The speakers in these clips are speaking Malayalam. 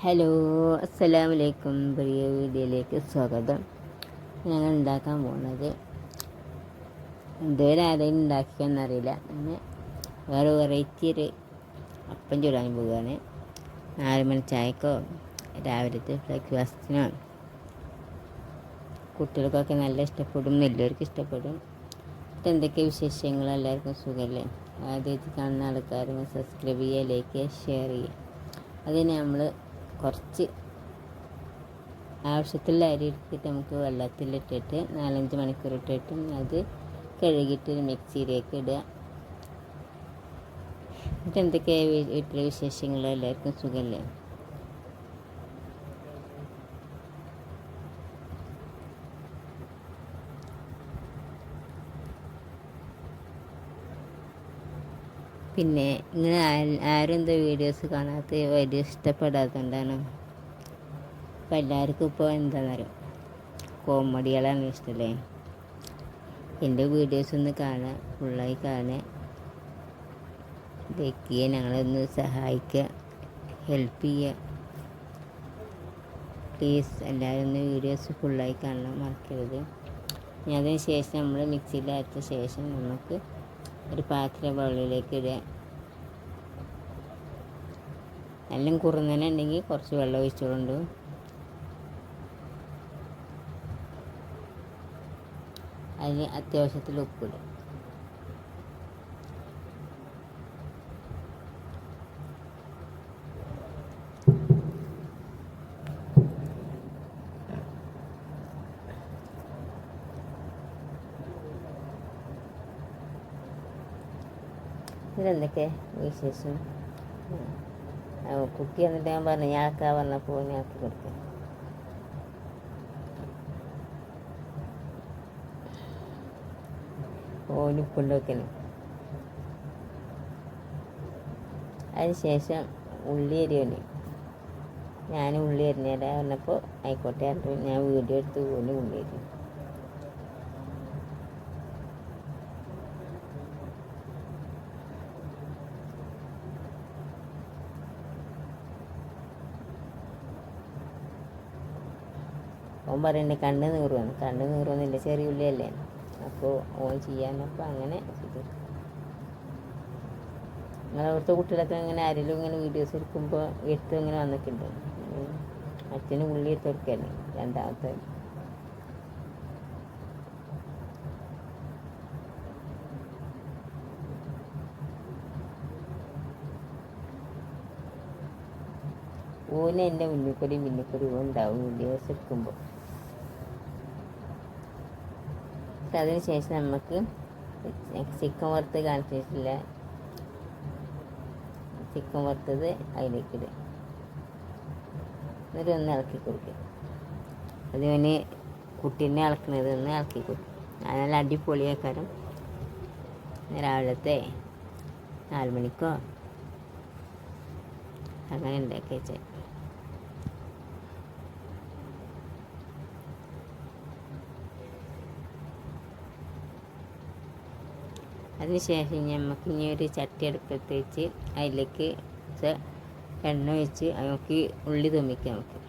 ഹലോ അസ്സലാമു വലൈക്കും പ്രിയ വീഡിയോയിലേക്ക് സ്വാഗതം. ഞങ്ങൾ ഉണ്ടാക്കാൻ പോകുന്നത് ഇതുവരെ ആരെയും ഉണ്ടാക്കിയെന്നറിയില്ല പിന്നെ വേറെ വെറൈറ്റി ഒരു അപ്പം ചൂടാൻ പോവുകയാണ്. നാല് മണി ചായക്കോ രാവിലത്തെ ബ്രേക്ക്ഫാസ്റ്റിനോ കുട്ടികൾക്കൊക്കെ നല്ല ഇഷ്ടപ്പെടും എല്ലാവർക്കും ഇഷ്ടപ്പെടും. എന്തൊക്കെ വിശേഷങ്ങൾ? എല്ലാവർക്കും സുഖമല്ലേ ആദ്യമായിട്ട് കാണുന്ന ആൾക്കാരും സബ്സ്ക്രൈബ് ചെയ്യുക ലൈക്ക് ചെയ്യുക ഷെയർ ചെയ്യുക. അതിന് നമ്മൾ കുറച്ച് ആവശ്യത്തിലുള്ള അരി എടുത്തിട്ട് നമുക്ക് വെള്ളത്തിലിട്ടിട്ട് നാലഞ്ച് മണിക്കൂർ ഇട്ടിട്ട് അത് കഴുകിയിട്ട് മിക്സിയിലേക്ക് ഇടുക. എന്നിട്ട് എന്തൊക്കെയാണ് വീട്ടിലെ വിശേഷങ്ങൾ? എല്ലാവർക്കും സുഖമല്ലേ? പിന്നെ ഇങ്ങനെ ആരും എന്താ വീഡിയോസ് കാണാത്ത വലിയ ഇഷ്ടപ്പെടാത്തതുകൊണ്ടാണ്. അപ്പം എല്ലാവർക്കും ഇപ്പോൾ എന്താണെന്നറിയും കോമഡികളാണ് ഇഷ്ടമല്ലേ എന്റെ വീഡിയോസ് ഒന്ന് കാണുക ഫുള്ളായി കാണുക ലൈക്ക് ചെയ്യുക ഞങ്ങളൊന്ന് സഹായിക്കുക ഹെൽപ്പ് ചെയ്യുക പ്ലീസ് എല്ലാവരും ഒന്ന് വീഡിയോസ് ഫുള്ളായി കാണണം മറക്കരുത്. ഇനി അതിന് ശേഷം നമ്മൾ മിക്സിയിലാത്ത ശേഷം നമുക്ക് ഒരു പാത്രം വെള്ളത്തിലേക്ക് ഇടുക എല്ലാം കുറുന്നനെ കുറച്ച് വെള്ളം ഒഴിച്ചുകൊണ്ട് അതിന് അത്യാവശ്യത്തിൽ ഉപ്പിടും. ഇതിലെന്തൊക്കെ വിശേഷം? കുട്ടി എന്നിട്ട് ഞാൻ പറഞ്ഞു ഞാക്കാ പറഞ്ഞപ്പോൾ ഞാക്കി കൊടുക്കും. ഓനിപ്പുണ്ടോക്കന് അതിന് ശേഷം ഉള്ളി എരിയണി ഞാൻ ഉള്ളി എരിഞ്ഞേരാ പറഞ്ഞപ്പോൾ ആയിക്കോട്ടെ ഞാൻ വീഡിയോ എടുത്ത് പോലും ഉള്ളി എരിയും ഓൻ പറയണ്ടേ കണ്ണ് നീറുവാണ്. കണ്ണ് നീറുവന്നില്ല ചെറിയ ഉള്ളിയല്ലേ? അപ്പോൾ ഓൻ ചെയ്യാന്നപ്പോൾ അങ്ങനെ ചെയ്തു. നിങ്ങളെ അവിടുത്തെ കുട്ടികളൊക്കെ ഇങ്ങനെ ആരെങ്കിലും ഇങ്ങനെ വീഡിയോസ് എടുക്കുമ്പോൾ എടുത്ത് ഇങ്ങനെ വന്നിട്ടുണ്ട്. അച്ഛന് ഉള്ളി എടുത്ത് കൊടുക്കുകയാണ് രണ്ടാമത്തെ ഓന് എന്റെ മുന്നിൽക്കൂടി മുന്നിൽക്കൂടി ഉണ്ടാവും. വീഡിയോസ് എടുക്കുമ്പോൾ അതിനുശേഷം അതിന് ശേഷം നമുക്ക് ചിക്കൻ വറുത്ത് കാണിച്ചിട്ടില്ല ചിക്കൻ വറുത്തത് അതിലേക്ക് ഇടുക. എന്നിട്ട് ഒന്ന് ഇളക്കി കൊടുക്കുക. അത് ഇവന് കുട്ടീനെ ഇളക്കുന്നത് ഒന്ന് ഇളക്കി കൊടുക്കും നല്ല അടിപൊളിയാക്കാരം. രാവിലത്തെ നാല് മണിക്കോ? അങ്ങനെ ഉണ്ടാക്കി വെച്ചേ അതിനുശേഷം നമുക്ക് ഇനി ഒരു ചട്ടി അടുപ്പത്ത് വെച്ച് അതിലേക്ക് എണ്ണ ഒഴിച്ച് നമുക്ക് ഉള്ളി തുമ്മിക്കാം നമുക്ക്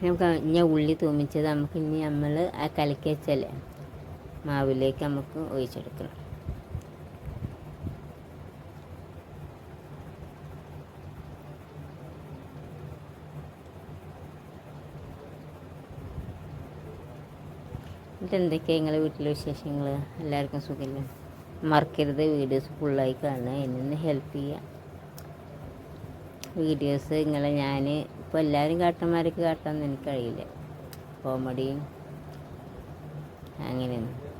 നമുക്ക് ഇനി ഉള്ളി തൂമിച്ചത് നമുക്ക് ഇനി നമ്മൾ ആ കലക്കി വെച്ചല്ലേ? മാവിലേക്ക് നമുക്ക് ഒഴിച്ചെടുക്കണം. എന്നിട്ട് എന്തൊക്കെയാണ് നിങ്ങളെ വീട്ടിലെ വിശേഷങ്ങൾ? എല്ലാവർക്കും സുഖമില്ല മറക്കരുത് വീഡിയോസ് ഫുള്ളായി കാണുക. എന്നൊന്ന് ഹെൽപ്പ് ചെയ്യുക. വീഡിയോസ് നിങ്ങളെ ഞാൻ ഇപ്പോൾ എല്ലാവരും കാട്ടന്മാരൊക്കെ കാട്ടാമെന്ന് എനിക്കറിയില്ല കോമഡിയും അങ്ങനെയൊന്നും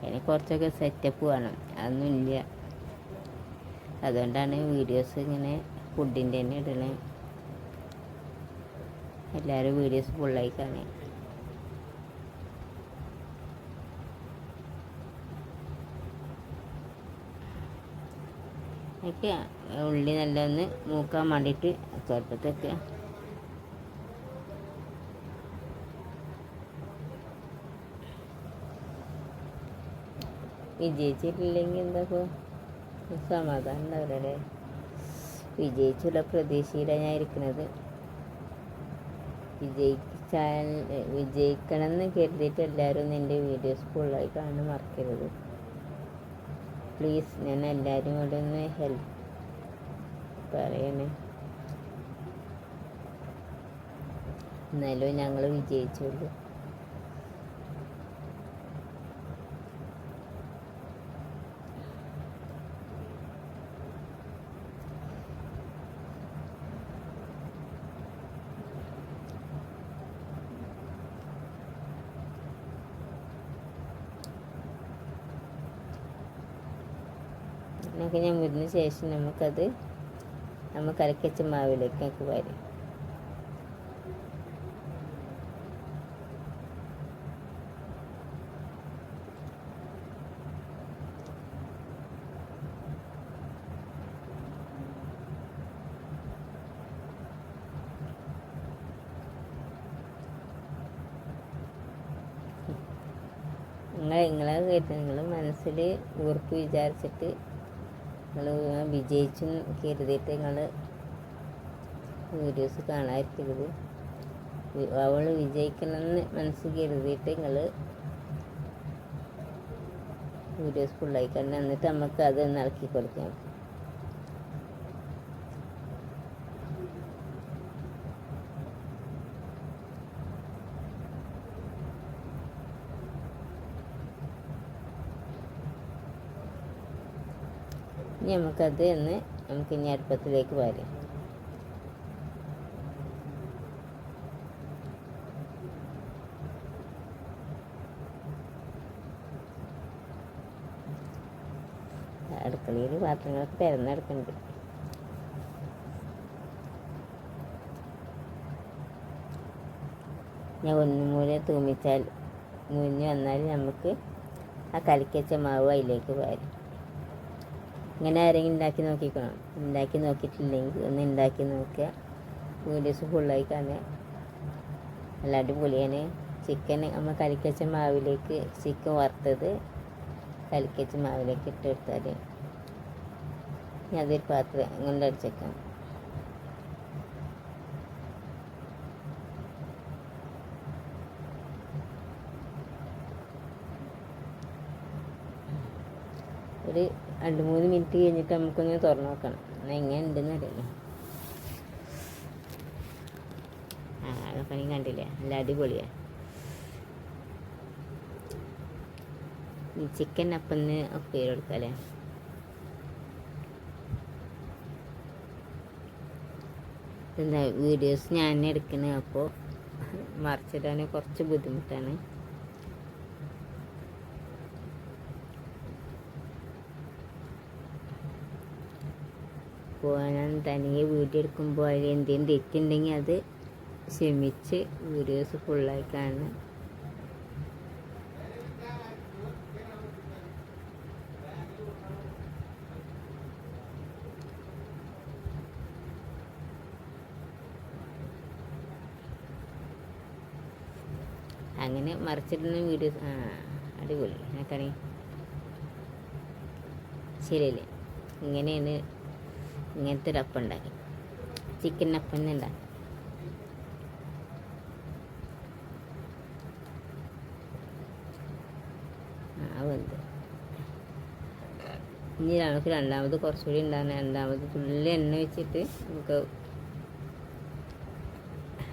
അതിന് കുറച്ചൊക്കെ സെറ്റപ്പ് വേണം. അതൊന്നും ഇല്ല. അതുകൊണ്ടാണ് വീഡിയോസ് ഇങ്ങനെ ഫുഡിന്റെ തന്നെ ഇടണേ. എല്ലാവരും വീഡിയോസ് ഫുള്ളായി കാണേ. ഒക്കെ ഉള്ളി നല്ലൊന്ന് മൂക്കാൻ വേണ്ടിയിട്ട് ചെറുപ്പത്തൊക്കെ വിജയിച്ചിട്ടില്ലെങ്കിൽ എന്താ സമാധാനം ഉണ്ടാവില്ലല്ലേ വിജയിച്ചുള്ള പ്രതീക്ഷയിലാണ് ഞാൻ ഇരിക്കുന്നത് വിജയിച്ചാൽ വിജയിക്കണം എന്ന് കരുതിയിട്ട് എല്ലാവരും എന്റെ വീഡിയോസ് ഫുള്ളായി കാണാൻ മറക്കരുത്. പ്ലീസ് ഞാൻ എല്ലാവരും കൂടെ ഒന്ന് ഹെൽപ്പ് പറയണേ. എന്നാലും ഞങ്ങൾ വിജയിച്ചുള്ളൂ. നമുക്ക് ഞാൻ മുരിന് ശേഷം നമുക്കത് നമ്മൾ കലക്കച്ച മാവിലേക്ക് നമുക്ക് വരും. നിങ്ങൾ നിങ്ങളെ നിങ്ങൾ മനസ്സിൽ ഉറപ്പ് വിചാരിച്ചിട്ട് നിങ്ങൾ വിജയിച്ചും കരുതിയിട്ട് നിങ്ങൾ വീഡിയോസ് കാണാതിരിക്കരുത്. അവൾ വിജയിക്കണമെന്ന് മനസ്സിൽ കരുതിയിട്ട് നിങ്ങൾ വീഡിയോസ് ഫുള്ളായി കാരണം എന്നിട്ട് നമുക്ക് അത് നടക്കി കൊടുക്കാം. ഇനി നമുക്കത് എന്ന് നമുക്ക് ഇനി അടുപ്പത്തിലേക്ക് വരാം. അടുക്കളയിൽ പാത്രങ്ങളൊക്കെ തിരഞ്ഞെടുക്കുന്നുണ്ട് ഞാൻ ഒന്നും തൂമിച്ചാൽ മുരിഞ്ഞ് വന്നാൽ നമുക്ക് ആ കലിക്കച്ച മാവ് അതിലേക്ക് വരും. ഇങ്ങനെ ആരെങ്കിലും ഉണ്ടാക്കി നോക്കിക്കണം? ഉണ്ടാക്കി നോക്കിയിട്ടില്ലെങ്കിൽ ഒന്ന് ഉണ്ടാക്കി നോക്കുക. വീഡിയോസ് ഫുള്ളായി കാണുക. നല്ല അടിപൊളിയാണ്. ചിക്കൻ നമ്മൾ കലിക്കച്ച മാവിലേക്ക് ചിക്കൻ വറുത്തത് കലിക്കച്ച മാവിലേക്ക് ഇട്ടെടുത്താൽ അതൊരു പാത്രം കൊണ്ട് അടിച്ചേക്കാം. ഒരു രണ്ട് മൂന്ന് മിനിറ്റ് കഴിഞ്ഞിട്ട് നമുക്കൊന്ന് തുറന്നു നോക്കണം. എന്നാൽ എങ്ങനെ ഉണ്ടെന്ന് അറിയില്ല. ആ പണി കണ്ടില്ലേ? നല്ല അടിപൊളിയാണ് ചിക്കൻ അപ്പന്ന് ഒക്കെ കൊടുക്കാല്ലേ? എന്താ വീഡിയോസ് ഞാൻ എടുക്കണേ അപ്പോൾ മറിച്ചിടാൻ കുറച്ച് ബുദ്ധിമുട്ടാണ്. ഞാൻ തനിയെ വീഡിയോ എടുക്കുമ്പോൾ അതിൽ എന്തെങ്കിലും തെറ്റുണ്ടെങ്കിൽ അത് ക്ഷമിച്ച് വീഡിയോസ് ഫുള്ളായി കാണണം അങ്ങനെ മറിച്ചിടുന്ന വീഡിയോസ് ആ അടിപൊളി. നോക്കണേ ശരിയല്ലേ? ഇങ്ങനെയാണ് ഇങ്ങനത്തെ ഒരു അപ്പം ഉണ്ടാക്കി. ചിക്കൻ അപ്പം ഉണ്ടാക്കി. ഇനി നമുക്ക് രണ്ടാമത് കുറച്ചുകൂടി ഉണ്ടാകുന്ന രണ്ടാമത് തുള്ളി എണ്ണ വെച്ചിട്ട് നമുക്ക്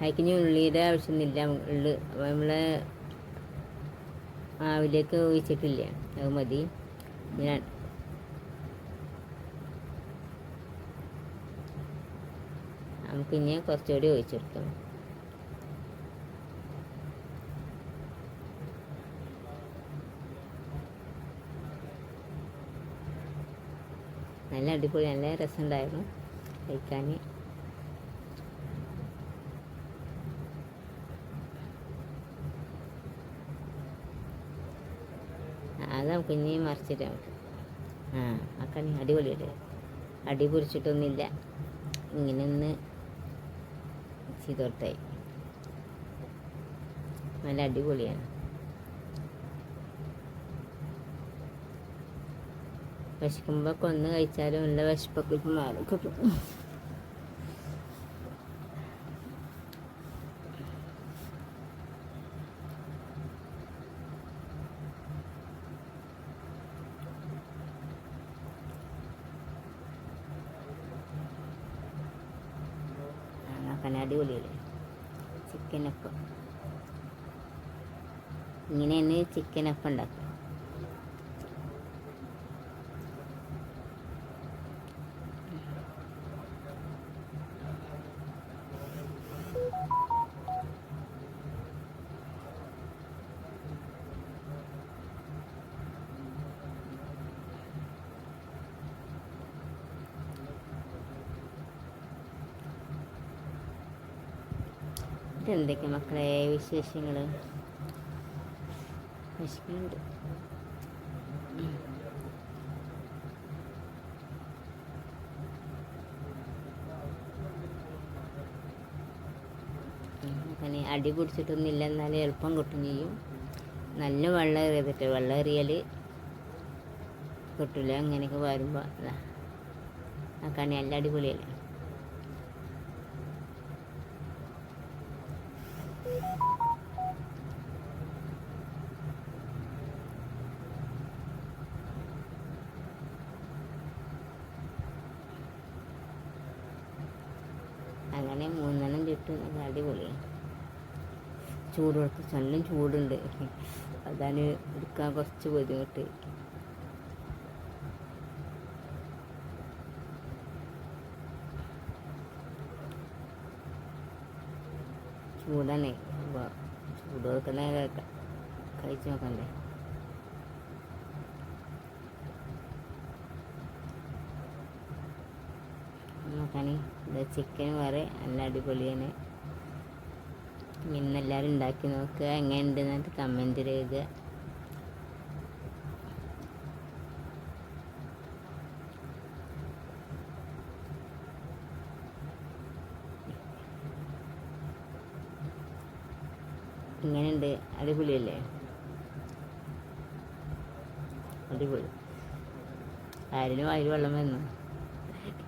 അയക്കിന് ഉള്ളിയുടെ ആവശ്യമൊന്നുമില്ല. ഉള്ളി നമ്മളെ മാവിലേക്ക് ഒഴിച്ചിട്ടില്ല? അത് മതി. ഞാൻ ഇനി കുറച്ചുകൂടി ഒഴിച്ചെടുക്കണം. നല്ല അടിപൊളി നല്ല രസമുണ്ടായിരുന്നു കഴിക്കാൻ. അത് ഇനി മറിച്ചിട്ട് ആ ആക്കാൻ അടിപൊളിയല്ലേ? അടി പൊരിച്ചിട്ടൊന്നുമില്ല ഇങ്ങനെ ഒന്ന് ചെയ്തോട്ടായി നല്ല അടിപൊളിയാണ്. വിശക്കുമ്പോൾ കൊന്ന് കഴിച്ചാലും നല്ല വിശപ്പൊക്കെ മാറും. അങ്ങനെ അടിപൊളിയല്ലേ? ചിക്കനപ്പം ഇങ്ങനെ തന്നെ ചിക്കനപ്പം ഉണ്ടാക്കുക. ഇതെന്തൊക്കെ മക്കളെ വിശേഷങ്ങൾ വിശക്കുന്നുണ്ട് അങ്ങനെ അടി പിടിച്ചിട്ടൊന്നുമില്ല എന്നാലും എളുപ്പം കിട്ടും ചെയ്യും. നല്ല വെള്ളം എറിയതിട്ട് വെള്ളം എറിയൽ കിട്ടില്ല അങ്ങനെയൊക്കെ വരുമ്പോൾ ആ കണി നല്ല അടിപൊളിയല്ലേ? അങ്ങനെ മൂന്നെണ്ണം ചുറ്റും നല്ല അടിപൊളിയാണ് ചൂട് കൊടുത്ത് നല്ല ചൂടുണ്ട്. അതാണ് എടുക്കാൻ കുറച്ച് ബുദ്ധിമുട്ട്. ചൂടാണ്. അപ്പോൾ ചൂട് കൊടുക്കുന്ന കഴിച്ച് നോക്കണ്ടേ? നോക്കാണി ഇത് ചിക്കൻ വേറെ നല്ല അടിപൊളിയാണ്. ഇന്നെല്ലാവരും ഉണ്ടാക്കി നോക്കുക എങ്ങനെയുണ്ട് എന്നിട്ട് കമന്റ് ഇങ്ങനെയുണ്ട് അടിപൊളിയല്ലേ? അടിപൊളി. ആരിനും വായിൽ വെള്ളം വന്നു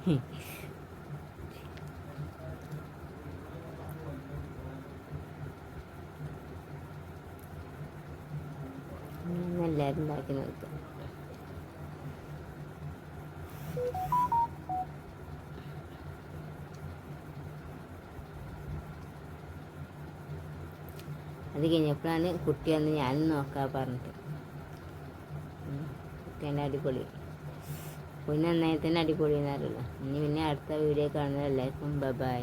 എല്ലാവരും ഉണ്ടാക്കി നോക്കുക അത് കഴിഞ്ഞപ്പോഴാണ് കുട്ടി വന്ന് ഞാനും നോക്കാൻ പറഞ്ഞിട്ട്. ഉം. കുട്ടി നല്ല അടിപൊളി. പിന്നെ നന്നായി തന്നെ അടിപൊളി എന്നറിയില്ല ഇനി പിന്നെ അടുത്ത വീഡിയോ കാണുന്നത് എല്ലാവർക്കും ബൈ